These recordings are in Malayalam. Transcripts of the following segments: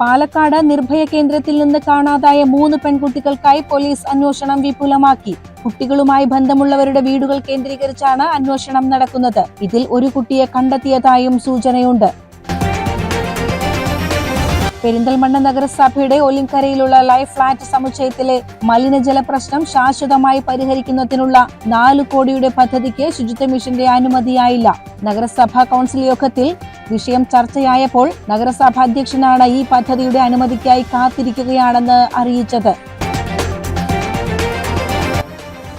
പാലക്കാട് നിർഭയ കേന്ദ്രത്തിൽ നിന്ന് കാണാതായ മൂന്ന് പെൺകുട്ടികൾക്കായി പോലീസ് അന്വേഷണം വിപുലമാക്കി. കുട്ടികളുമായി ബന്ധമുള്ളവരുടെ വീടുകൾ കേന്ദ്രീകരിച്ചാണ് അന്വേഷണം നടക്കുന്നത്. ഇതിൽ ഒരു കുട്ടിയെ കണ്ടെത്തിയതായും സൂചനയുണ്ട്. പെരിന്തൽമണ്ണ നഗരസഭയുടെ ഒലിങ്കരയിലുള്ള ലൈഫ് ഫ്ളാറ്റ് സമുച്ചയത്തിലെ മലിനജല പ്രശ്നം ശാശ്വതമായി പരിഹരിക്കുന്നതിനുള്ള നാല് കോടിയുടെ പദ്ധതിക്ക് ശുചിത്വ മിഷന്റെ അനുമതിയായില്ല. നഗരസഭാ കൗൺസിൽ യോഗത്തിൽ വിഷയം ചർച്ചയായപ്പോൾ നഗരസഭാ അധ്യക്ഷനാണ് ഈ പദ്ധതിയുടെ അനുമതിക്കായി കാത്തിരിക്കുകയാണെന്ന് അറിയിച്ചത്.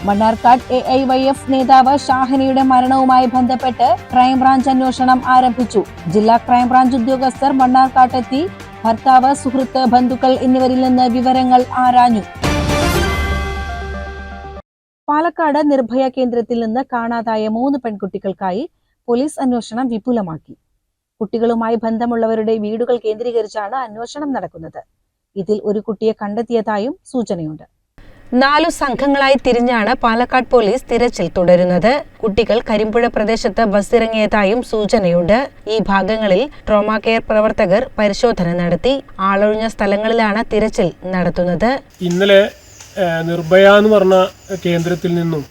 Mannarkkad A I Y F നേതാവ് ഷാഹനയുടെ മരണവുമായി ബന്ധപ്പെട്ട് ക്രൈംബ്രാഞ്ച് അന്വേഷണം ആരംഭിച്ചു. ജില്ലാ ക്രൈംബ്രാഞ്ച് ഉദ്യോഗസ്ഥർ മണ്ണാർക്കാട്ടെത്തി ഭർത്താവ് സുഹൃത്ത് ബന്ധുക്കൾ എന്നിവരിൽ നിന്ന് വിവരങ്ങൾ ആരാഞ്ഞു. പാലക്കാട് നിർഭയ കേന്ദ്രത്തിൽ നിന്ന് കാണാതായ മൂന്ന് പെൺകുട്ടികൾക്കായി പോലീസ് അന്വേഷണം വിപുലമാക്കി. കുട്ടികളുമായി ബന്ധമുള്ളവരുടെ വീടുകൾ കേന്ദ്രീകരിച്ചാണ് അന്വേഷണം നടക്കുന്നത്. ഇതിൽ ഒരു കുട്ടിയെ കണ്ടെത്തിയതായും സൂചനയുണ്ട്. നാലു സംഘങ്ങളായി തിരിഞ്ഞാണ് പാലക്കാട് പോലീസ് തിരച്ചിൽ തുടരുന്നത്. കുട്ടികൾ കരിമ്പുഴ പ്രദേശത്ത് ബസ്സിറങ്ങിയതായും സൂചനയുണ്ട്. ഈ ഭാഗങ്ങളിൽ ട്രോമാ കെയർ പ്രവർത്തകർ പരിശോധന നടത്തി. ആളൊഴിഞ്ഞ സ്ഥലങ്ങളിലാണ് തിരച്ചിൽ നടത്തുന്നത്. ഇന്നലെ നിർഭയ എന്ന് പറഞ്ഞ കേന്ദ്രത്തിൽ നിന്നും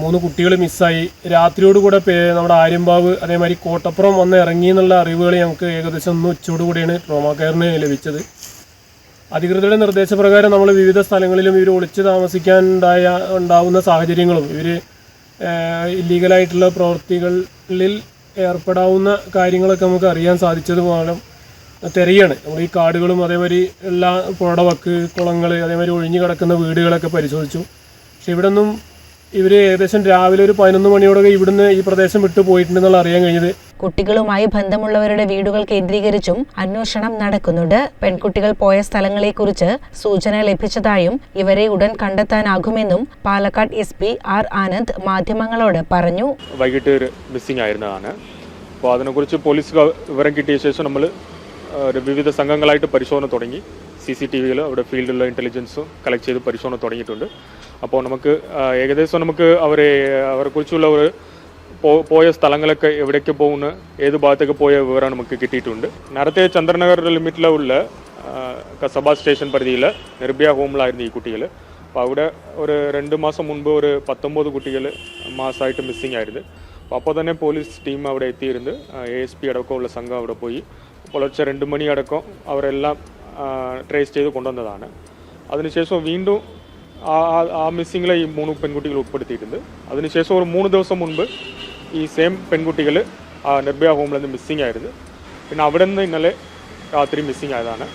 മൂന്ന് കുട്ടികൾ മിസ്സായി. രാത്രിയോടുകൂടെ നമ്മുടെ ആര്യമ്പാവ് അതേമാതിരി കോട്ടപ്പുറം വന്ന് ഇറങ്ങി എന്നുള്ള അറിവുകൾ ഞങ്ങൾക്ക് ഏകദേശം ഒന്ന് ഉച്ചയോടുകൂടിയാണ് ട്രോമാ കെയറിന് ലഭിച്ചത്. അധികൃതരുടെ നിർദ്ദേശപ്രകാരം നമ്മൾ വിവിധ സ്ഥലങ്ങളിലും ഇവർ ഒളിച്ച് താമസിക്കാൻ ഉണ്ടായ ഉണ്ടാവുന്ന സാഹചര്യങ്ങളും ഇവർ ഇല്ലീഗലായിട്ടുള്ള പ്രവൃത്തികളിൽ ഏർപ്പെടാവുന്ന കാര്യങ്ങളൊക്കെ നമുക്ക് അറിയാൻ സാധിച്ചതുമാണ് മൂലം തെരയാണ്. നമ്മൾ ഈ കാടുകളും അതേമാതിരി എല്ലാ പുഴവക്ക് കുളങ്ങൾ അതേമാതിരി ഒഴിഞ്ഞു കിടക്കുന്ന വീടുകളൊക്കെ പരിശോധിച്ചു. പക്ഷെ ഇവിടെ ഒന്നും ഇവർ ഏകദേശം രാവിലെ ഒരു പതിനൊന്ന് മണിയോടൊക്കെ ഇവിടുന്ന് ഈ പ്രദേശം വിട്ടു പോയിട്ടുണ്ടെന്നുള്ള അറിയാൻ കഴിഞ്ഞത്. കുട്ടികളുമായി ബന്ധമുള്ളവരുടെ വീടുകൾ കേന്ദ്രീകരിച്ചും അന്വേഷണം നടക്കുന്നുണ്ട്. പെൺകുട്ടികൾ പോയ സ്ഥലങ്ങളെക്കുറിച്ച് സൂചന ലഭിച്ചതായും ഇവരെ ഉടൻ കണ്ടെത്താനാകുമെന്നും Palakkad S P R Anand മാധ്യമങ്ങളോട് പറഞ്ഞു. വൈകിട്ട് മിസ്സിംഗ് ആയിരുന്നതാണ്. അപ്പോൾ അതിനെക്കുറിച്ച് പോലീസ് വിവരം കിട്ടിയ ശേഷം നമ്മൾ വിവിധ സംഘങ്ങളായിട്ട് പരിശോധന തുടങ്ങി. സി സി ടി വിയിൽ അവിടെ ഫീൽഡിലുള്ള ഇന്റലിജൻസും കളക്ട് ചെയ്ത് പരിശോധന തുടങ്ങിയിട്ടുണ്ട്. അപ്പോൾ നമുക്ക് ഏകദേശം നമുക്ക് അവരെ അവരെക്കുറിച്ചുള്ള ഒരു പോയ സ്ഥലങ്ങളൊക്കെ എവിടേക്ക് പോകുന്നു ഏത് ഭാഗത്തേക്ക് പോയ വിവരം നമുക്ക് കിട്ടിയിട്ടുണ്ട്. നേരത്തെ ചന്ദ്രനഗർ ലിമിറ്റിലുള്ള കസബ സ്റ്റേഷൻ പരിധിയിൽ നിർഭയ ഹോമിലായിരുന്നു ഈ കുട്ടികൾ അപ്പോൾ അവിടെ ഒരു രണ്ട് മാസം മുൻപ് ഒരു പത്തൊമ്പത് കുട്ടികൾ മാസമായിട്ട് മിസ്സിംഗ് ആയിരുന്നു. അപ്പോൾ അപ്പോൾ തന്നെ പോലീസ് ടീം അവിടെ എത്തിയിരുന്നു. എ എസ് പി അടക്കമുള്ള സംഘം അവിടെ പോയി. പുലർച്ചെ രണ്ട് മണി അടക്കം അവരെല്ലാം ട്രേസ് ചെയ്ത് കൊണ്ടുവന്നതാണ്. അതിനുശേഷം വീണ്ടും ആ ആ- മിസ്സിങ്ങിലെ ഈ മൂന്ന് പെൺകുട്ടികൾ ഉൾപ്പെടുത്തിയിട്ടുണ്ട്. അതിനുശേഷം ഒരു മൂന്ന് ദിവസം മുൻപ് ഈ സെയിം പെൺകുട്ടികൾ നിർഭയ ഹോമിൽ നിന്ന് മിസ്സിംഗ് ആയിരുന്നു. പിന്നെ അവിടെ നിന്ന് ഇന്നലെ രാത്രി മിസ്സിംഗ് ആയതാണ്.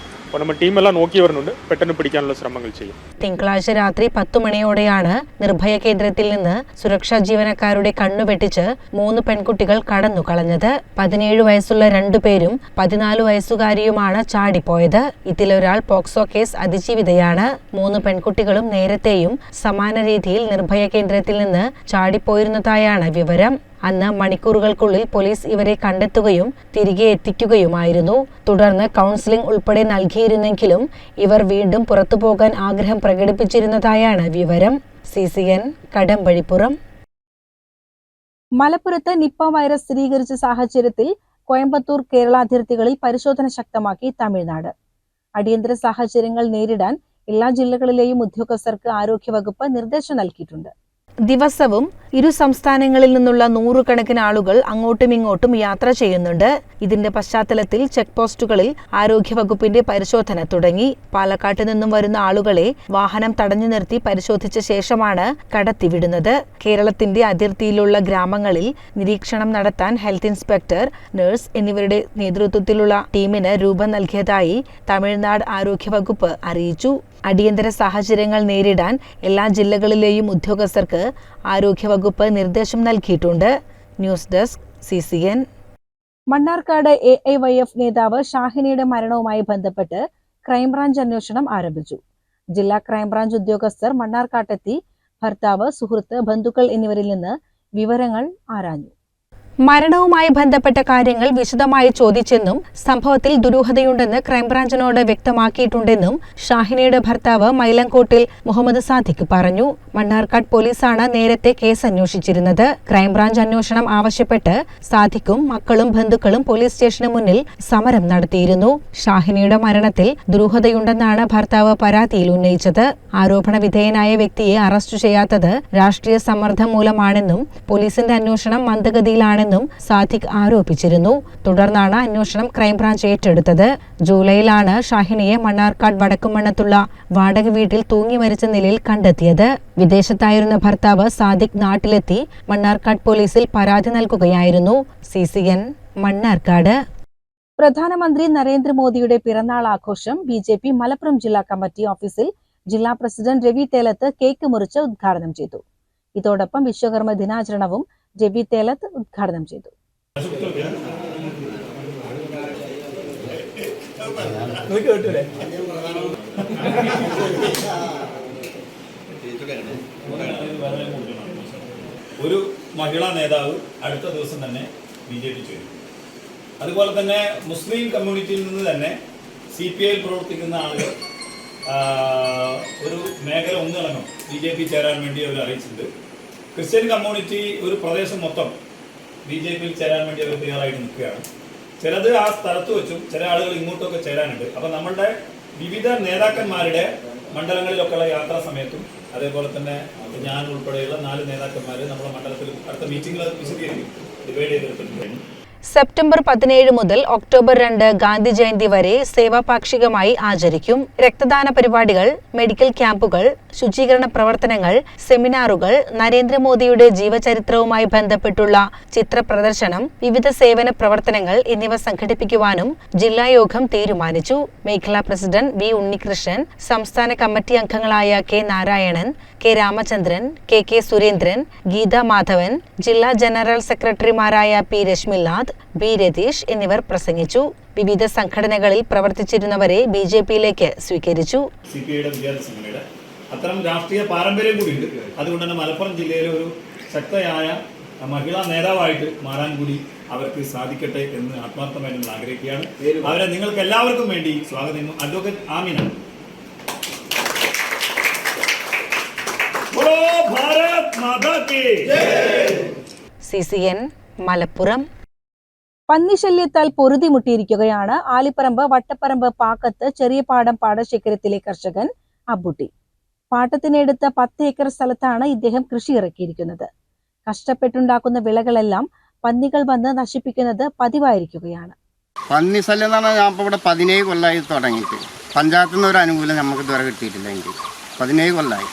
പെട്ടെന്ന് ശ്രമങ്ങൾ ചെയ്യും. തിങ്കളാഴ്ച രാത്രി പത്തു മണിയോടെയാണ് നിർഭയ കേന്ദ്രത്തിൽ നിന്ന് സുരക്ഷാ ജീവനക്കാരുടെ കണ്ണു വെട്ടിച്ച് മൂന്ന് പെൺകുട്ടികൾ കടന്നു കളഞ്ഞത്. പതിനേഴ് വയസ്സുള്ള രണ്ടു രണ്ടുപേരും പതിനാല് വയസ്സുകാരിയുമാണ് ചാടിപ്പോയത്. ഇതിലൊരാൾ പോക്സോ കേസ് അതിജീവിതയാണ്. മൂന്ന് പെൺകുട്ടികളും നേരത്തെയും സമാന രീതിയിൽ നിർഭയ കേന്ദ്രത്തിൽ നിന്ന് ചാടിപ്പോയിരുന്നതായാണ് വിവരം. അന്ന് മണിക്കൂറുകൾക്കുള്ളിൽ പോലീസ് ഇവരെ കണ്ടെത്തുകയും തിരികെ എത്തിക്കുകയുമായിരുന്നു. തുടർന്ന് കൗൺസിലിംഗ് ഉൾപ്പെടെ നൽകിയിരുന്നെങ്കിലും ഇവർ വീണ്ടും പുറത്തു പോകാൻ ആഗ്രഹം പ്രകടിപ്പിച്ചിരുന്നതായാണ് വിവരം. C C N Kadambazhipuram. മലപ്പുറത്ത് നിപ്പ വൈറസ് സ്ഥിരീകരിച്ച സാഹചര്യത്തിൽ കോയമ്പത്തൂർ കേരള അതിർത്തികളിൽ പരിശോധന ശക്തമാക്കി തമിഴ്നാട്. അടിയന്തര സാഹചര്യങ്ങൾ നേരിടാൻ എല്ലാ ജില്ലകളിലെയും ഉദ്യോഗസ്ഥർക്ക് ആരോഗ്യവകുപ്പ് നിർദ്ദേശം നൽകിയിട്ടുണ്ട്. ദിവസവും ഇരു സംസ്ഥാനങ്ങളിൽ നിന്നുള്ള നൂറുകണക്കിന് ആളുകൾ അങ്ങോട്ടും ഇങ്ങോട്ടും യാത്ര ചെയ്യുന്നുണ്ട്. ഇതിന്റെ പശ്ചാത്തലത്തിൽ ചെക്ക് പോസ്റ്റുകളിൽ ആരോഗ്യവകുപ്പിന്റെ പരിശോധന തുടങ്ങി. പാലക്കാട്ട് നിന്നും വരുന്ന ആളുകളെ വാഹനം തടഞ്ഞു നിർത്തി പരിശോധിച്ച ശേഷമാണ് കടത്തിവിടുന്നത്. കേരളത്തിന്റെ അതിർത്തിയിലുള്ള ഗ്രാമങ്ങളിൽ നിരീക്ഷണം നടത്താൻ ഹെൽത്ത് ഇൻസ്പെക്ടർ നഴ്സ് എന്നിവരുടെ നേതൃത്വത്തിലുള്ള ടീമിന് രൂപം നൽകിയതായി തമിഴ്നാട് ആരോഗ്യവകുപ്പ് അറിയിച്ചു. അടിയന്തര സാഹചര്യങ്ങൾ നേരിടാൻ എല്ലാ ജില്ലകളിലെയും ഉദ്യോഗസ്ഥർക്ക് ആരോഗ്യവകുപ്പ് നിർദ്ദേശം നൽകിയിട്ടുണ്ട്. News desk C C N Mannarkkad A I Y F നേതാവ് ഷാഹിനയുടെ മരണവുമായി ബന്ധപ്പെട്ട് ക്രൈംബ്രാഞ്ച് അന്വേഷണം ആരംഭിച്ചു. ജില്ലാ ക്രൈംബ്രാഞ്ച് ഉദ്യോഗസ്ഥർ മണ്ണാർക്കാട്ടെത്തി ഭർത്താവ് സുഹൃത്ത് ബന്ധുക്കൾ എന്നിവരിൽ നിന്ന് വിവരങ്ങൾ ആരാഞ്ഞു. മരണവുമായി ബന്ധപ്പെട്ട കാര്യങ്ങൾ വിശദമായി ചോദിച്ചെന്നും സംഭവത്തിൽ ദുരൂഹതയുണ്ടെന്ന് ക്രൈംബ്രാഞ്ചിനോട് വ്യക്തമാക്കിയിട്ടുണ്ടെന്നും ഷാഹിനയുടെ ഭർത്താവ് മൈലങ്കോട്ടിൽ മുഹമ്മദ് സാദിഖ് പറഞ്ഞു. മണ്ണാർക്കാട് പോലീസാണ് നേരത്തെ കേസ് അന്വേഷിച്ചിരുന്നത്. ക്രൈംബ്രാഞ്ച് അന്വേഷണം ആവശ്യപ്പെട്ട് സാദിഖും മക്കളും ബന്ധുക്കളും പോലീസ് സ്റ്റേഷന് മുന്നിൽ സമരം നടത്തിയിരുന്നു. ഷാഹിനയുടെ മരണത്തിൽ ദുരൂഹതയുണ്ടെന്നാണ് ഭർത്താവ് പരാതിയിൽ ഉന്നയിച്ചത്. ആരോപണ വിധേയനായ വ്യക്തിയെ അറസ്റ്റ് ചെയ്യാത്തത് രാഷ്ട്രീയ സമ്മർദ്ദം മൂലമാണെന്നും പോലീസിന്റെ അന്വേഷണം മന്ദഗതിയിലാണെന്നും സാദിഖ് ആരോപിച്ചിരുന്നു. തുടർന്നാണ് അന്വേഷണം ക്രൈംബ്രാഞ്ച് ഏറ്റെടുത്തത്. ജൂലൈയിലാണ് ഷാഹിനിയെ മണ്ണാർക്കാട് വടക്കുമണ്ണത്തുള്ള വാടക വീട്ടിൽ തൂങ്ങി മരിച്ച നിലയിൽ കണ്ടെത്തിയത്. വിദേശത്തായിരുന്ന ഭർത്താവ് സാദിഖ് നാട്ടിലെത്തി മണ്ണാർക്കാട് പോലീസിൽ പരാതി നൽകുകയായിരുന്നു. C C N Mannarkkad. പ്രധാനമന്ത്രി നരേന്ദ്രമോദിയുടെ പിറന്നാൾ ആഘോഷം ബി ജെ പി മലപ്പുറം ജില്ലാ കമ്മിറ്റി ഓഫീസിൽ ജില്ലാ പ്രസിഡന്റ് രവി തേലത്ത് കേക്ക് മുറിച്ച് ഉദ്ഘാടനം ചെയ്തു. ഇതോടൊപ്പം വിശ്വകർമ്മ ദിനാചരണവും രവി തേലത്ത് ഉദ്ഘാടനം ചെയ്തു. ഒരു മഹിളാ നേതാവ് അടുത്ത ദിവസം തന്നെ ബി ജെ പി ചേരും. അതുപോലെ തന്നെ മുസ്ലിം കമ്മ്യൂണിറ്റിയിൽ നിന്ന് തന്നെ സി പി ഐയിൽ പ്രവർത്തിക്കുന്ന ആളുകൾ ഒരു മേഖല ഒന്നിളങ്ങും ബി ജെ പി ചേരാൻ വേണ്ടി അവർ അറിയിച്ചിട്ടുണ്ട്. ക്രിസ്ത്യൻ കമ്മ്യൂണിറ്റി ഒരു പ്രദേശം മൊത്തം ബി ജെ പിയിൽ ചേരാൻ വേണ്ടി അവർ തയ്യാറായിട്ട് നിൽക്കുകയാണ്. ചിലത് ആ സ്ഥലത്ത് വെച്ചും ചില ആളുകൾ ഇങ്ങോട്ടൊക്കെ ചേരാനുണ്ട്. അപ്പം നമ്മളുടെ വിവിധ നേതാക്കന്മാരുടെ മണ്ഡലങ്ങളിലൊക്കെയുള്ള യാത്രാ സമയത്തും അതേപോലെ തന്നെ ഞാൻ ഉൾപ്പെടെയുള്ള നാല് നേതാക്കന്മാർ നമ്മുടെ മണ്ഡലത്തിൽ അടുത്ത മീറ്റിംഗിൽ വിശദീകരിക്കും. ഡിവൈഡ് ചെയ്തെടുത്തിട്ടുണ്ട്. സെപ്റ്റംബർ പതിനേഴ് മുതൽ ഒക്ടോബർ രണ്ട് ഗാന്ധി ജയന്തി വരെ സേവാപാക്ഷികമായി ആചരിക്കും. രക്തദാന പരിപാടികൾ മെഡിക്കൽ ക്യാമ്പുകൾ ശുചീകരണ പ്രവർത്തനങ്ങൾ സെമിനാറുകൾ നരേന്ദ്രമോദിയുടെ ജീവചരിത്രവുമായി ബന്ധപ്പെട്ടുള്ള ചിത്ര പ്രദർശനം വിവിധ സേവന പ്രവർത്തനങ്ങൾ എന്നിവ സംഘടിപ്പിക്കുവാനും ജില്ലാ യോഗം തീരുമാനിച്ചു. മേഖലാ പ്രസിഡന്റ് വി ഉണ്ണികൃഷ്ണൻ സംസ്ഥാന കമ്മിറ്റി അംഗങ്ങളായ K Narayanan K Ramachandran K K Surendran Geetha Madhavan ജില്ലാ ജനറൽ സെക്രട്ടറിമാരായ പി രശ്മിനാഥ് ബി രതീഷ് എന്നിവർ പ്രസംഗിച്ചു. വിവിധ സംഘടനകളിൽ പ്രവർത്തിച്ചിരുന്നവരെ ബി ജെ പിയിലേക്ക് സ്വീകരിച്ചു. അത്തരം രാഷ്ട്രീയ പാരമ്പര്യം കൂടിയുണ്ട്. അതുകൊണ്ട് തന്നെ മലപ്പുറം ജില്ലയിലെ ഒരു ശക്തയായ മഹിളാ നേതാവായിട്ട് മാറാൻ കൂടി അവർക്ക് സാധിക്കട്ടെ എന്ന് ആത്മാർത്ഥമായി നമ്മൾ ആഗ്രഹിക്കുകയാണ്. അവരെ നിങ്ങൾക്ക് എല്ലാവർക്കും വേണ്ടി സ്വാഗതം. ചെയ്യുന്നു അഡ്വക്കേറ്റ് ആമിന. ബോളോ ഭാരത് മാതാ കി സി സി എൻ മലപ്പുറം. പന്നിശല്യത്താൽ പൊറുതിമുട്ടിയിരിക്കുകയാണ് ആലിപ്പറമ്പ് വട്ടപ്പറമ്പ് പാക്കത്ത് ചെറിയപാടം പാടശേഖരത്തിലെ കർഷകൻ അബുട്ടി. പാട്ടത്തിനെടുത്ത പത്ത് ഏക്കർ സ്ഥലത്താണ് ഇദ്ദേഹം കൃഷി ഇറക്കിയിരിക്കുന്നത്. കഷ്ടപ്പെട്ടുണ്ടാക്കുന്ന വിളകളെല്ലാം പന്നികൾ വന്ന് നശിപ്പിക്കുന്നത് പതിവായിരിക്കുകയാണ്. പന്നി ശല്യം എന്ന് പറഞ്ഞാൽ ഞാൻ ഇപ്പോൾ ഇവിടെ പതിനേഴ് കൊല്ലമായി തുടങ്ങിയിട്ട്. പഞ്ചായത്തിൽ നിന്ന് ഒരു അനുകൂലം നമുക്ക് ഇതുവരെ കിട്ടിയിട്ടില്ല എനിക്ക് പതിനേഴ് കൊല്ലമായി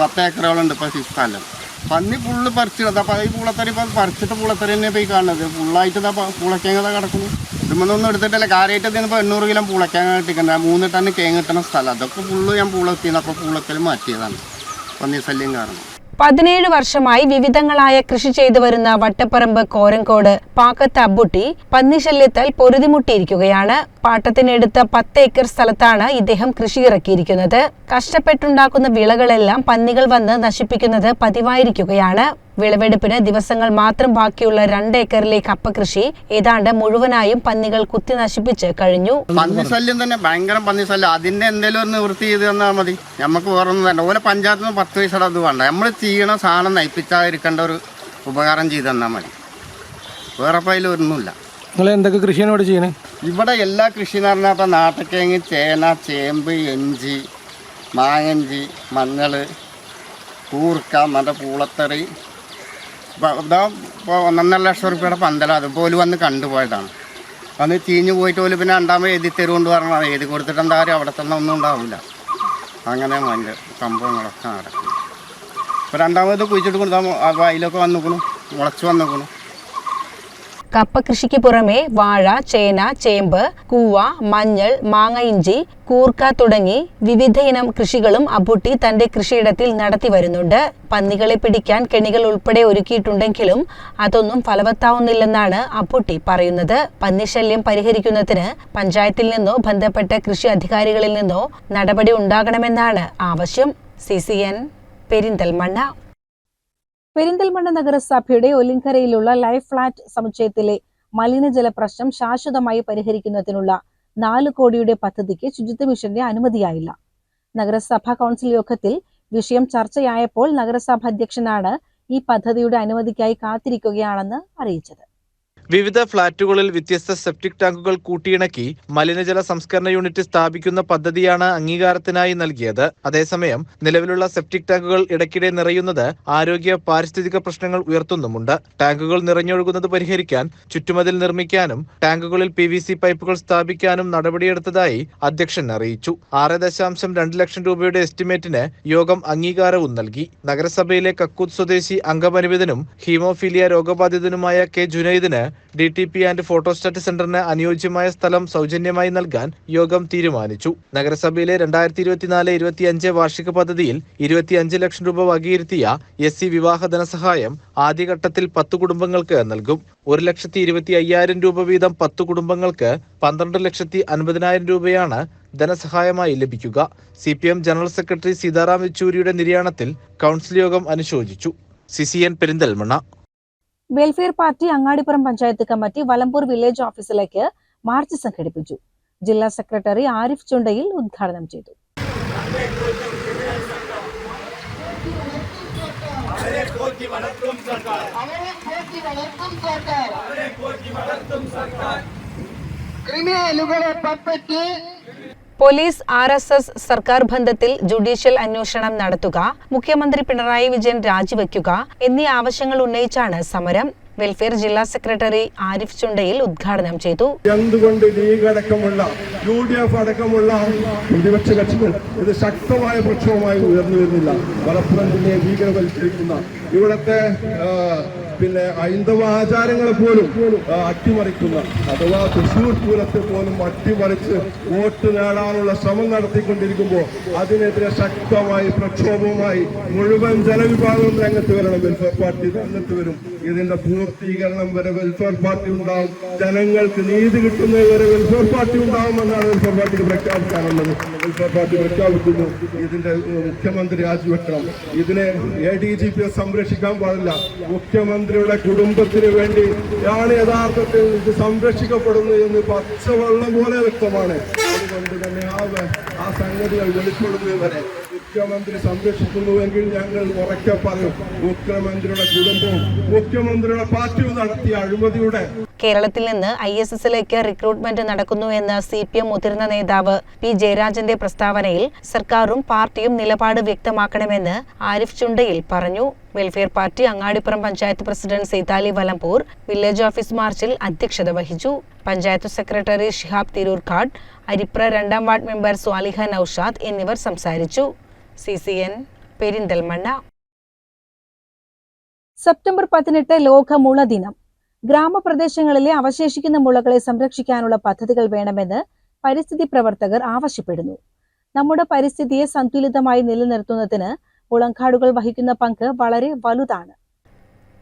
പത്ത് ഏക്കറോളം ഉണ്ട് ഇപ്പോൾ സ്ഥലം. പന്നി ഫുള്ള് പറിച്ചിടത് അപ്പോൾ ഈ പൂളത്തറി ഇപ്പം പറിച്ചിട്ട് പൂളത്തറി തന്നെ പോയി കാണുന്നത്. ഫുള്ളായിട്ട് ഇതാ പൂളക്കേങ്ങ കിടക്കുന്നു. ഇതുമൊന്നും എടുത്തിട്ടില്ല. കാര്യമായിട്ട് ഇതിനിപ്പോൾ എണ്ണൂറ് കിലോ പൂളക്കേങ്ങ കിട്ടിക്കണ്ട മൂന്ന് ടൺ കേങ്ങ കിട്ടുന്ന സ്ഥലം. അതൊക്കെ ഫുള്ള് ഞാൻ പൂളത്തിന്ന് അപ്പോൾ പൂളക്കൽ മാറ്റിയതാണ്. പന്നി ശല്യം കാരണം. പതിനേഴ് വർഷമായി വിവിധങ്ങളായ കൃഷി ചെയ്തു വരുന്ന വട്ടപ്പറമ്പ് കോരങ്കോട് പാക്കത്ത് അബുട്ടി പന്നിശല്യത്താൽ പൊരുതിമുട്ടിയിരിക്കുകയാണ്. പാട്ടത്തിനെടുത്ത പത്ത് ഏക്കർ സ്ഥലത്താണ് ഇദ്ദേഹം കൃഷി ഇറക്കിയിരിക്കുന്നത്. കഷ്ടപ്പെട്ടുണ്ടാക്കുന്ന വിളകളെല്ലാം പന്നികൾ വന്ന് നശിപ്പിക്കുന്നത് പതിവായിരിക്കുകയാണ്. വിളവെടുപ്പിന് ദിവസങ്ങൾ മാത്രം ബാക്കിയുള്ള രണ്ട് ഏക്കറിലെ കപ്പ കൃഷി ഏതാണ്ട് മുഴുവനായും പന്നികൾ കുത്തി നശിപ്പിച്ച് കഴിഞ്ഞു. പന്നി ശല്യം തന്നെ ഭയങ്കര പന്നി ശല്യം അതിന്റെ എന്തെങ്കിലും ഒന്ന് നിവൃത്തി ചെയ്ത് തന്നാൽ മതി. നമുക്ക് വേറൊന്നും തന്നെ ഓരോ പഞ്ചായത്തിൽ നിന്ന് പത്ത് പൈസ അത് വേണ്ട. നമ്മൾ ചെയ്യണ സാധനം നയിപ്പിച്ചാതിരിക്കേണ്ട ഒരു ഉപകാരം ചെയ്ത് തന്നാൽ മതി. വേറെ പൈലൊന്നുമില്ല നിങ്ങൾ എന്തൊക്കെ കൃഷിയാണ് ഇവിടെ ചെയ്യണേ? ഇവിടെ എല്ലാ കൃഷി എന്ന് പറഞ്ഞാൽ ഇപ്പം നാട്ടക്കേങ്ങി ചേന ചേമ്പ് എഞ്ചി മാങ്ങഞ്ചി മഞ്ഞൾ കൂർക്ക മറ്റേ പൂളത്തറി ഇതാ ഇപ്പോൾ ഒന്നൊന്നര ലക്ഷം റുപ്യയുടെ പന്തല. അതുപോലെ വന്ന് കണ്ടുപോയതാണ്. അന്ന് ചീഞ്ഞ് പോയിട്ട് പോലും പിന്നെ രണ്ടാമത് എഴുതി തരുകൊണ്ട് പറഞ്ഞാൽ എഴുതി കൊടുത്തിട്ട് എന്താ അവിടെ തന്നെ ഒന്നും ഉണ്ടാവില്ല. അങ്ങനെ അതിന്റെ സംഭവങ്ങളൊക്കെ നടക്കും ഇപ്പോൾ രണ്ടാമത് കുഴിച്ചിട്ട് കൊടുത്താൽ അതിലൊക്കെ വന്നിക്കണു മുളച്ച് വന്നിക്കണു. കപ്പ കൃഷിക്ക് പുറമെ വാഴ ചേന ചേമ്പ് കൂവ മഞ്ഞൾ മാങ്ങ ഇഞ്ചി കൂർക്ക തുടങ്ങി വിവിധ ഇനം കൃഷികളും അബുട്ടി തന്റെ കൃഷിയിടത്തിൽ നടത്തി വരുന്നുണ്ട്. പന്നികളെ പിടിക്കാൻ കെണികൾ ഉൾപ്പെടെ ഒരുക്കിയിട്ടുണ്ടെങ്കിലും അതൊന്നും ഫലവത്താവുന്നില്ലെന്നാണ് അബുട്ടി പറയുന്നത്. പന്നിശല്യം പരിഹരിക്കുന്നതിന് പഞ്ചായത്തിൽ നിന്നോ ബന്ധപ്പെട്ട കൃഷി അധികാരികളിൽ നിന്നോ നടപടി ഉണ്ടാകണമെന്നാണ് ആവശ്യം. C C N Perinthalmanna. Perinthalmanna നഗരസഭയുടെ ഒലിങ്കരയിലുള്ള ലൈഫ് ഫ്ലാറ്റ് സമുച്ചയത്തിലെ മലിനജല പ്രശ്നം ശാശ്വതമായി പരിഹരിക്കുന്നതിനുള്ള നാല് കോടിയുടെ പദ്ധതിക്ക് ശുചിത്വ മിഷന്റെ അനുമതിയായില്ല. നഗരസഭാ കൗൺസിൽ യോഗത്തിൽ വിഷയം ചർച്ചയായപ്പോൾ നഗരസഭ അധ്യക്ഷനാണ് ഈ പദ്ധതിയുടെ അനുമതിക്കായി കാത്തിരിക്കുകയാണെന്ന് അറിയിച്ചത്. വിവിധ ഫ്ളാറ്റുകളിൽ വ്യത്യസ്ത സെപ്റ്റിക് ടാങ്കുകൾ കൂട്ടിയിണക്കി മലിനജല സംസ്കരണ യൂണിറ്റ് സ്ഥാപിക്കുന്ന പദ്ധതിയാണ് അംഗീകാരത്തിനായി നൽകിയത്. അതേസമയം നിലവിലുള്ള സെപ്റ്റിക് ടാങ്കുകൾ ഇടയ്ക്കിടെ നിറയുന്നത് ആരോഗ്യ പാരിസ്ഥിതിക പ്രശ്നങ്ങൾ ഉയർത്തുന്നുമുണ്ട്. ടാങ്കുകൾ നിറഞ്ഞൊഴുകുന്നത് പരിഹരിക്കാൻ ചുറ്റുമതിൽ നിർമ്മിക്കാനും ടാങ്കുകളിൽ പി വി സി പൈപ്പുകൾ സ്ഥാപിക്കാനും നടപടിയെടുത്തതായി അധ്യക്ഷൻ അറിയിച്ചു. ആറ് ദശാംശം രണ്ട് ലക്ഷം രൂപയുടെ എസ്റ്റിമേറ്റിന് യോഗം അംഗീകാരവും നൽകി. നഗരസഭയിലെ കക്കൂത്ത് സ്വദേശി അംഗപരിമിതനും ഹീമോഫീലിയ രോഗബാധിതനുമായ K. ജുനൈദിന് D T P and photostat സെന്ററിന് അനുയോജ്യമായ സ്ഥലം സൗജന്യമായി നൽകാൻ യോഗം തീരുമാനിച്ചു. നഗരസഭയിലെ രണ്ടായിരത്തി ഇരുപത്തിനാല് ഇരുപത്തിയഞ്ച് വാർഷിക പദ്ധതിയിൽ ഇരുപത്തിയഞ്ച് ലക്ഷം രൂപ വകയിരുത്തിയ എസ് സി വിവാഹ ധനസഹായം ആദ്യഘട്ടത്തിൽ പത്ത് കുടുംബങ്ങൾക്ക് നൽകും. ഒരു ലക്ഷത്തി ഇരുപത്തി അയ്യായിരം രൂപ വീതം പത്ത് കുടുംബങ്ങൾക്ക് പന്ത്രണ്ട് ലക്ഷത്തി അൻപതിനായിരം രൂപയാണ് ധനസഹായമായി ലഭിക്കുക. C P M general secretary Sitaram യെച്ചൂരിയുടെ നിര്യാണത്തിൽ കൗൺസിൽ യോഗം അനുശോചിച്ചു. C C N Perinthalmanna welfare party Angadippuram panchayat committee Valambur village ഓഫീസിലേക്ക് മാർച്ച് സംഘടിപ്പിച്ചു. ജില്ലാ സെക്രട്ടറി ആരിഫ് ചുണ്ടയിൽ ഉദ്ഘാടനം ചെയ്തു. പോലീസ് ആർ എസ് എസ് സർക്കാർ ബന്ധത്തിൽ ജുഡീഷ്യൽ അന്വേഷണം നടത്തുക മുഖ്യമന്ത്രി പിണറായി വിജയൻ രാജിവെക്കുക എന്നീ ആവശ്യങ്ങൾ ഉന്നയിച്ചാണ് സമരം. വെൽഫെയർ ജില്ലാ സെക്രട്ടറി ആരിഫ് ചുണ്ടയിൽ ഉദ്ഘാടനം ചെയ്തു. എന്തുകൊണ്ട് ലീഗ് അടക്കമുള്ള യു ഡി എഫ് അടക്കമുള്ള പ്രതിപക്ഷ കക്ഷികൾ ഇത് ശക്തമായ പ്രക്ഷോഭമായി ഉയർന്നു വരുന്നില്ല? മലപ്പുറം ജില്ലയെ ഭീകരവൽക്കരിക്കുന്ന ഇവിടുത്തെ പിന്നെ ഹൈന്ദവ ആചാരങ്ങളെ പോലും അട്ടിമറിക്കുന്ന അഥവാ തൃശൂർ പൂരത്തെ പോലും അട്ടിമറിച്ച് വോട്ട് നേടാനുള്ള ശ്രമം നടത്തിക്കൊണ്ടിരിക്കുമ്പോൾ അതിനെതിരെ ശക്തമായി പ്രക്ഷോഭവുമായി മുഴുവൻ ജനവിഭാഗവും രംഗത്ത് വരണം. വെൽഫെയർ പാർട്ടി രംഗത്ത് വരും. ഇതിന്റെ പൂർത്തീകരണം വരെ വെൽഫെയർ പാർട്ടി ഉണ്ടാവും. ജനങ്ങൾക്ക് നീതി കിട്ടുന്നത് വരെ വെൽഫെയർ പാർട്ടി ഉണ്ടാവുമെന്നാണ് വെൽഫെയർ പാർട്ടിക്ക് പ്രഖ്യാപിക്കാനുള്ളത്. വെൽഫെയർ പാർട്ടി പ്രഖ്യാപിക്കുന്നു. ഇതിന്റെ മുഖ്യമന്ത്രി രാജിവെക്കണം. ഇതിനെ എ ഡി ജി പിയെ സംരക്ഷിക്കാൻ പാടില്ല. മുഖ്യമന്ത്രിയുടെ കുടുംബത്തിന് വേണ്ടി ആണ് യഥാർത്ഥത്തിൽ ഇത് എന്ന് പച്ചവെള്ളം പോലെ വ്യക്തമാണ്. അതുകൊണ്ട് തന്നെ ആ ആ സംഗതികൾ വെളിപ്പെടുന്നത് വരെ. മുഖ്യമന്ത്രി സംരക്ഷിക്കുന്നുവെങ്കിൽ ഞങ്ങൾ ഉറക്കെ പറയും. മുഖ്യമന്ത്രിയുടെ കുടുംബവും മുഖ്യമന്ത്രിയുടെ പാർട്ടിയും നടത്തിയ അഴിമതിയുടെ കേരളത്തിൽ നിന്ന് ഐ എസ് എസിലേക്ക് റിക്രൂട്ട്മെന്റ് നടക്കുന്നു എന്ന സി പി എം മുതിർന്ന നേതാവ് പി ജയരാജന്റെ പ്രസ്താവനയിൽ സർക്കാരും പാർട്ടിയും നിലപാട് വ്യക്തമാക്കണമെന്ന് ആരിഫ് ചുണ്ടയിൽ പറഞ്ഞു. Welfare party Angadippuram panchayat president Seethali Valambur village office മാർച്ചിൽ അധ്യക്ഷത വഹിച്ചു. പഞ്ചായത്ത് സെക്രട്ടറി ഷിഹാബ് തിരൂർക്കാട് അരിപ്ര രണ്ടാം വാർഡ് മെമ്പർ സ്വാലിഹ നൌഷാദ് എന്നിവർ സംസാരിച്ചു. C C N Perinthalmanna. September പതിനെട്ട് ലോക മുള ദിനം. ഗ്രാമപ്രദേശങ്ങളിലെ അവശേഷിക്കുന്ന മുളകളെ സംരക്ഷിക്കാനുള്ള പദ്ധതികൾ വേണമെന്ന് പരിസ്ഥിതി പ്രവർത്തകർ ആവശ്യപ്പെടുന്നു. നമ്മുടെ പരിസ്ഥിതിയെ സന്തുലിതമായി നിലനിർത്തുന്നതിന് മുളങ്കാടുകൾ വഹിക്കുന്ന പങ്ക് വളരെ വലുതാണ്.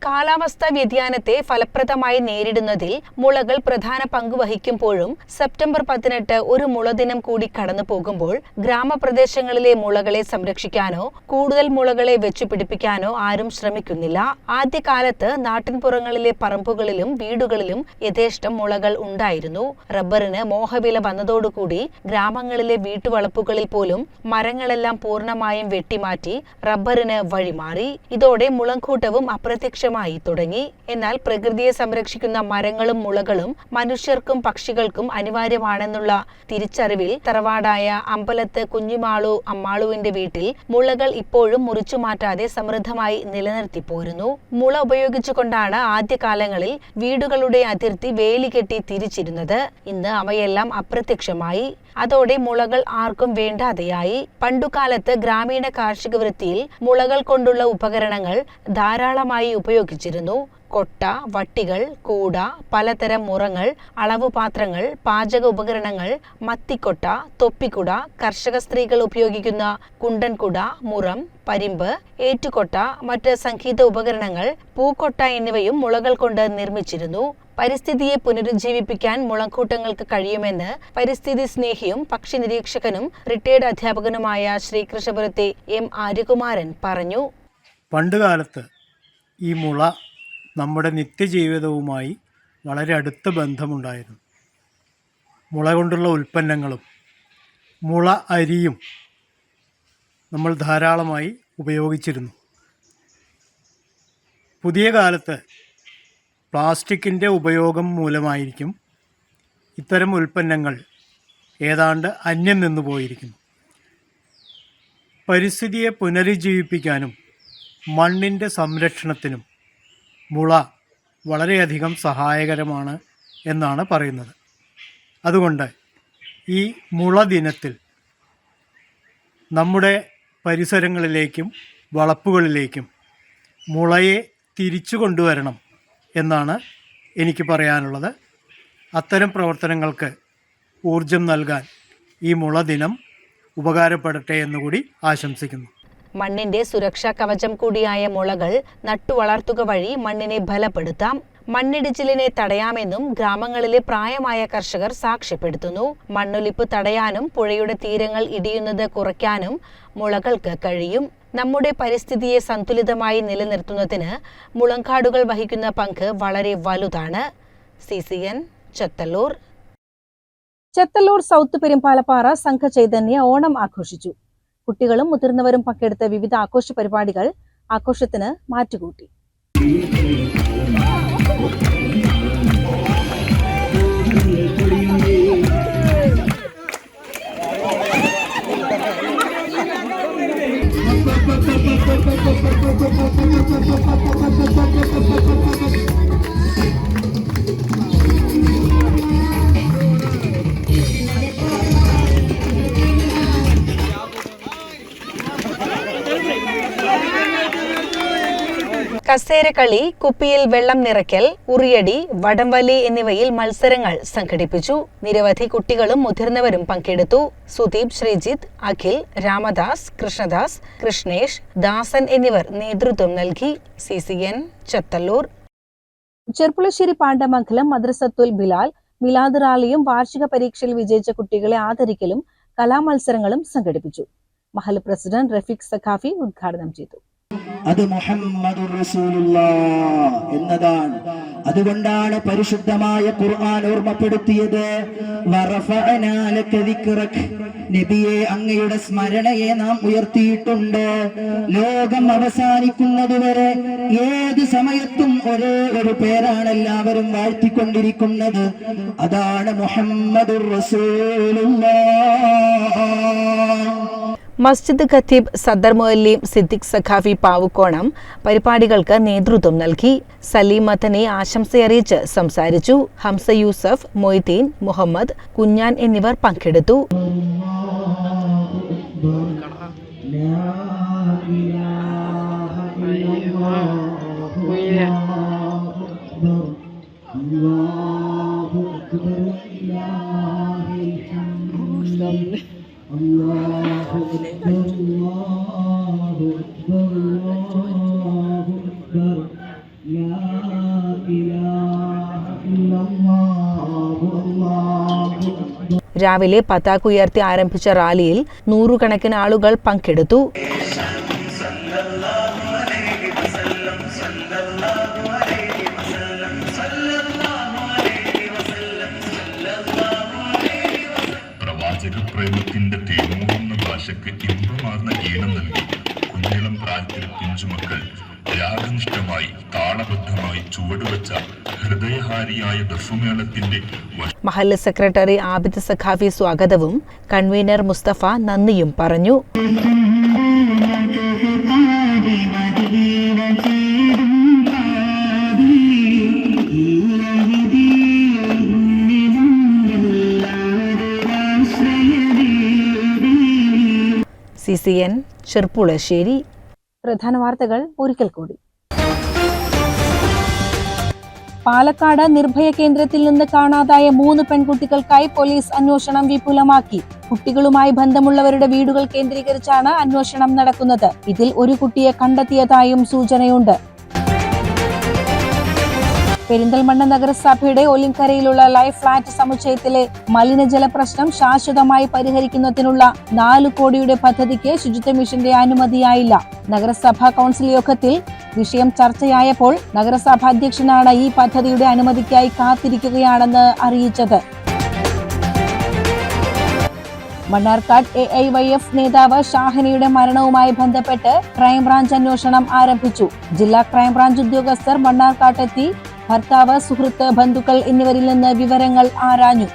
കാലാവസ്ഥാ വ്യതിയാനത്തെ ഫലപ്രദമായി നേരിടുന്നതിൽ മുളകൾ പ്രധാന പങ്ക് വഹിക്കുമ്പോഴും സെപ്റ്റംബർ പതിനെട്ട് ഒരു മുളദിനം കൂടി കടന്നു പോകുമ്പോൾ ഗ്രാമപ്രദേശങ്ങളിലെ മുളകളെ സംരക്ഷിക്കാനോ കൂടുതൽ മുളകളെ വെച്ചുപിടിപ്പിക്കാനോ ആരും ശ്രമിക്കുന്നില്ല. ആദ്യകാലത്ത് നാട്ടിൻപുറങ്ങളിലെ പറമ്പുകളിലും വീടുകളിലും യഥേഷ്ടം മുളകൾ ഉണ്ടായിരുന്നു. റബ്ബറിന് മോഹവില വന്നതോടുകൂടി ഗ്രാമങ്ങളിലെ വീട്ടുവളപ്പുകളിൽ പോലും മരങ്ങളെല്ലാം പൂർണമായും വെട്ടിമാറ്റി റബ്ബറിന് വഴിമാറി. ഇതോടെ മുളങ്കൂട്ടവും അപ്രത്യക്ഷമായി തുടങ്ങി. എന്നാൽ പ്രകൃതിയെ സംരക്ഷിക്കുന്ന മരങ്ങളും മുളകളും മനുഷ്യർക്കും പക്ഷികൾക്കും അനിവാര്യമാണെന്നുള്ള തിരിച്ചറിവിൽ തറവാടായ അമ്പലത്ത് കുഞ്ഞുമാളു അമ്മാളുവിന്റെ വീട്ടിൽ മുളകൾ ഇപ്പോഴും മുറിച്ചു മാറ്റാതെ സമൃദ്ധമായി നിലനിർത്തി പോരുന്നു. മുള ഉപയോഗിച്ചുകൊണ്ടാണ് ആദ്യകാലങ്ങളിൽ വീടുകളുടെ അതിർത്തി വേലി കെട്ടി തിരിച്ചിരുന്നത്. ഇന്ന് അവയെല്ലാം അപ്രത്യക്ഷമായി. അതോടെ മുളകൾ ആർക്കും വേണ്ടാതെയായി. പണ്ടുകാലത്ത് ഗ്രാമീണ കാർഷിക വൃത്തിയിൽ മുളകൾ കൊണ്ടുള്ള ഉപകരണങ്ങൾ ധാരാളമായി ഉപയോഗിച്ചിരുന്നു. കൊട്ട വട്ടികൾ കൂട പലതരം മുറങ്ങൾ അളവുപാത്രങ്ങൾ പാചക ഉപകരണങ്ങൾ മത്തിക്കൊട്ട തൊപ്പിക്കുട കർഷക സ്ത്രീകൾ ഉപയോഗിക്കുന്ന കുണ്ടൻകുട മുറം പരിമ്പ് ഏറ്റുകൊട്ട മറ്റ് സംഗീത ഉപകരണങ്ങൾ പൂക്കൊട്ട എന്നിവയും മുളകൾ കൊണ്ട് നിർമ്മിച്ചിരുന്നു. പരിസ്ഥിതിയെ പുനരുജ്ജീവിപ്പിക്കാൻ മുളക്കൂട്ടങ്ങൾക്ക് കഴിയുമെന്ന് പരിസ്ഥിതി സ്നേഹിയും പക്ഷി നിരീക്ഷകനും റിട്ടയർഡ് അധ്യാപകനുമായ ശ്രീകൃഷ്ണപുരത്തെ എം ആര്യകുമാരൻ പറഞ്ഞു. പണ്ടുകാലത്ത് ഈ മുള നമ്മുടെ നിത്യജീവിതവുമായി വളരെ അടുത്ത ബന്ധമുണ്ടായിരുന്നു. മുള കൊണ്ടുള്ള ഉൽപ്പന്നങ്ങളും മുള അരിയും നമ്മൾ ധാരാളമായി ഉപയോഗിച്ചിരുന്നു. പുതിയ കാലത്ത് പ്ലാസ്റ്റിക്കിന്റെ ഉപയോഗം മൂലമായിരിക്കും ഇത്തരം ഉൽപ്പന്നങ്ങൾ ഏതാണ്ട് അന്യം നിന്നു പോയിരിക്കുന്നു. പരിസ്ഥിതിയെ പുനരുജ്ജീവിപ്പിക്കാനും മണ്ണിന്റെ സംരക്ഷണത്തിനും മുള വളരെയധികം സഹായകരമാണ് എന്നാണ് പറയുന്നത്. അതുകൊണ്ട് ഈ മുള ദിനത്തിൽ നമ്മുടെ പരിസരങ്ങളിലേക്കും വളപ്പുകളിലേക്കും മുളയെ തിരിച്ചു കൊണ്ടുവരണം എന്നാണ് എനിക്ക് പറയാനുള്ളത്. അത്തരം പ്രവർത്തനങ്ങൾക്ക് ഊർജം നൽകാൻ ഈ മുള ദിനം ഉപകാരപ്പെടട്ടെ എന്നുകൂടി ആശംസിക്കുന്നു. മണ്ണിന്റെ സുരക്ഷാ കവചം കൂടിയായ മുളകൾ നട്ടുവളർത്തുക വഴി മണ്ണിനെ ബലപ്പെടുത്താം. മണ്ണിടിച്ചിലിനെ തടയാമെന്നും ഗ്രാമങ്ങളിലെ പ്രായമായ കർഷകർ സാക്ഷ്യപ്പെടുത്തുന്നു. മണ്ണൊലിപ്പ് തടയാനും പുഴയുടെ തീരങ്ങൾ ഇടിയുന്നത് കുറയ്ക്കാനും മുളകൾക്ക് കഴിയും. നമ്മുടെ പരിസ്ഥിതിയെ സന്തുലിതമായി നിലനിർത്തുന്നതിന് മുളങ്കാടുകൾ വഹിക്കുന്ന പങ്ക് വളരെ വലുതാണ്. C C N Chathallur. Chethallur south Perumbalappara Sanghachaitanya Onam ആഘോഷിച്ചു. കുട്ടികളും മുതിർന്നവരും പങ്കെടുത്ത വിവിധ ആഘോഷ പരിപാടികൾ ആഘോഷത്തിന് മാറ്റുകൂട്ടി. കസേരക്കളി കുപ്പിയിൽ വെള്ളം നിറയ്ക്കൽ ഉറിയടി വടംവലി എന്നിവയിൽ മത്സരങ്ങൾ സംഘടിപ്പിച്ചു. നിരവധി കുട്ടികളും മുതിർന്നവരും പങ്കെടുത്തു. സുദീപ് ശ്രീജിത്ത് അഖിൽ രാമദാസ് കൃഷ്ണദാസ് കൃഷ്ണേഷ് ദാസൻ എന്നിവർ നേതൃത്വം നൽകി. C C N Chathallur. Cherpulassery Pandamangalam Madrasathul Bilal Milad റാലിയും വാർഷിക പരീക്ഷയിൽ വിജയിച്ച കുട്ടികളെ ആദരിക്കലും കലാമത്സരങ്ങളും സംഘടിപ്പിച്ചു. മഹൽ പ്രസിഡന്റ് റഫീഖ് സഖാഫി ഉദ്ഘാടനം ചെയ്തു. അത് മുഹമ്മദ് എന്നതാണ്. അതുകൊണ്ടാണ് പരിശുദ്ധമായ ഖുർആൻ ഓർമ്മപ്പെടുത്തിയത്. നബിയെ അങ്ങയുടെ സ്മരണയെ നാം ഉയർത്തിയിട്ടുണ്ട്. ലോകം അവസാനിക്കുന്നതുവരെ ഏത് സമയത്തും ഒരേ ഒരു പേരാണ് എല്ലാവരും വാഴ്ത്തിക്കൊണ്ടിരിക്കുന്നത്. അതാണ് മുഹമ്മദുർ റസൂലുള്ളാഹ് മസ്ജിദ് ഖത്തീബ് സദർ മൊല്ലീം സിദ്ദിഖ് സഖാഫി പാവുക്കോണം പരിപാടികൾക്ക് നേതൃത്വം നൽകി. സലീം മത്തനെ ആശംസയറിയിച്ച് സംസാരിച്ചു. ഹംസ യൂസഫ് മൊയ്തീൻ മുഹമ്മദ് കുഞ്ഞാൻ എന്നിവർ പങ്കെടുത്തു. രാവിലെ പതാക ഉയർത്തി ആരംഭിച്ച റാലിയിൽ നൂറുകണക്കിന് ആളുകൾ പങ്കെടുത്തു. ത്യാഗനിഷ്ഠമായി താളബദ്ധമായി ചുവടുവെച്ച ഹൃദയഹാരിയായ ദഫുമേളത്തിന്റെ മഹല്ല് സെക്രട്ടറി ആബിദ് സഖാഫി സ്വാഗതവും കൺവീനർ മുസ്തഫ നന്ദിയും പറഞ്ഞു ും. സി സി എൻ ചെർപ്പുളശ്ശേരി പ്രധാന വാർത്തകൾ ഒരിക്കൽ കൂടി. പാലക്കാട് നിർഭയ കേന്ദ്രത്തിൽ നിന്ന് കാണാതായ മൂന്ന് പെൺകുട്ടികൾക്കായി പോലീസ് അന്വേഷണം വിപുലമാക്കി. കുട്ടികളുമായി ബന്ധമുള്ളവരുടെ വീടുകൾ കേന്ദ്രീകരിച്ചാണ് അന്വേഷണം നടക്കുന്നത്. ഇതിൽ ഒരു കുട്ടിയെ കണ്ടെത്തിയതായും സൂചനയുണ്ട്. പെരിന്തൽമണ്ണ നഗരസഭയുടെ ഒലിങ്കരയിലുള്ള ലൈഫ് ഫ്ളാറ്റ് സമുച്ചയത്തിലെ മലിനജല പ്രശ്നം ശാശ്വതമായി പരിഹരിക്കുന്നതിനുള്ള നാല് കോടിയുടെ പദ്ധതിക്ക് ശുചിത്വ മിഷന്റെ അനുമതിയായില്ല. നഗരസഭാ കൗൺസിൽ യോഗത്തിൽ വിഷയം ചർച്ചയായപ്പോൾ നഗരസഭാ അധ്യക്ഷനാണ് ഈ പദ്ധതിയുടെ അനുമതിക്കായി കാത്തിരിക്കുകയാണെന്ന് അറിയിച്ചത്. Mannarkkad A I Y F നേതാവ് ഷാഹിനയുടെ മരണവുമായി ബന്ധപ്പെട്ട് ക്രൈംബ്രാഞ്ച് അന്വേഷണം ആരംഭിച്ചു. ജില്ലാ ക്രൈംബ്രാഞ്ച് ഉദ്യോഗസ്ഥർ മണ്ണാർക്കാട്ടെത്തി ഭർത്താവ് സുഹൃത്ത് ബന്ധുക്കൾ എന്നിവരിൽ നിന്ന് വിവരങ്ങൾ ആരാഞ്ഞു.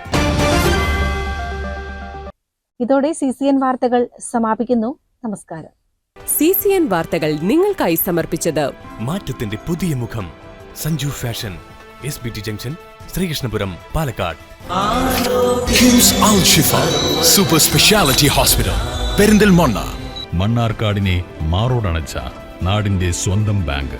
ഇതോടെ സി സി എൻ വാർത്തകൾ സമാപിക്കുന്നു. നമസ്കാരം. സി സി എൻ വാർത്തകൾ നിങ്ങൾക്കായി സമർപ്പിച്ചത് മാറ്റത്തിന്റെ പുതിയ മുഖം. Sanju fashion S B T junction Sreekrishnapuram Palakkad. KIMS Al Shifa super speciality hospital Perinthalmanna മണ്ണാർക്കാടിനെ മാറോടണച്ച നാടിന്റെ സ്വന്തം ബാങ്ക്.